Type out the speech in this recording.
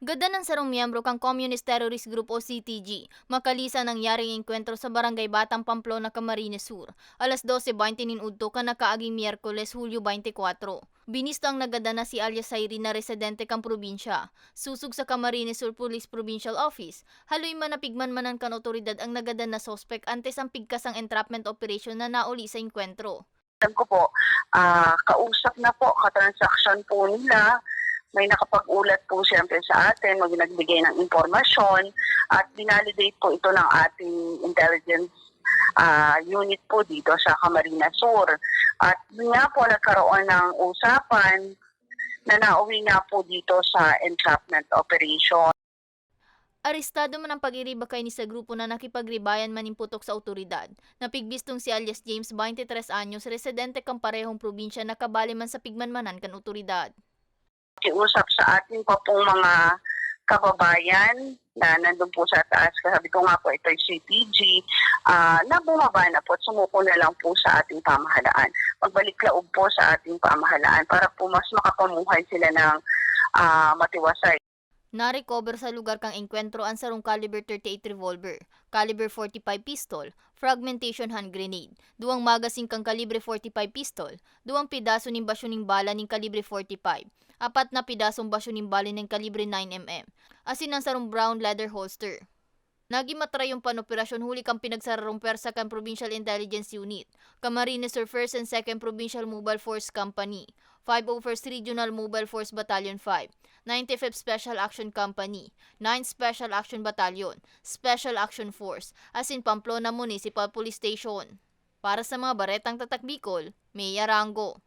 Gada ng sarong miyembro kang Communist Terrorist Group o CTG, makalisa nangyaring engkwentro sa barangay Batang Pamplona, Camarines Sur, alas 12.20 udto ka nakaaging Miyerkules, Hulyo 24. Binisto ang nagada na si alias Sairi na residente kang probinsya. Susug sa Camarines Sur Police Provincial Office, haloy manapigman manan kan otoridad ang nagada na sospek antes ang pigkasang entrapment operation na nauli sa engkwentro. alam ko po, ah, kausap na po, katransaksyon po nila, may nakapag-ulat po siyempre sa atin, mag nagbigay ng impormasyon at binalidate po ito ng ating intelligence ah, unit po dito sa Camarines Sur. At yun nga po nagkaroon ng usapan na nauwi nga po dito sa entrapment operation. Arestado man ang pag-iriba kay ni sa grupo na nakipagribayan manimputok sa otoridad. Napigbistong si alias James, 23 anyos, residente kang parehong probinsya na kabali man sa pigmanmanan kan otoridad. Kiusap sa ating pa pong mga kababayan na nandun po sa taas. Sabi ko nga po, ito yung CTG, ah, na bumaba na po at sumuko na lang po sa ating pamahalaan. Magbalik laog po sa ating pamahalaan para po mas makapamuhay sila ng ah, matiwasay. Na-recover sa lugar kang engkwentro ang sarong caliber 38 revolver, caliber 45 pistol, fragmentation hand grenade, duwang magasin kang kalibre 45 pistol, duwang pidaso ning basyo ning bala ning kalibre 45, apat na pidasong basyo ning bala ning kalibre 9mm, asin ang sarong brown leather holster. Nagimatray yung panoperasyon huli kang pinagsararong persa kan Provincial Intelligence Unit, Camarines Sur 1st and 2nd Provincial Mobile Force Company, 501st Regional Mobile Force Battalion 5, 95th Special Action Company, 9th Special Action Battalion, Special Action Force, as in Pamplona Municipal Police Station. Para sa mga baretang tatak Bicol, May Arango.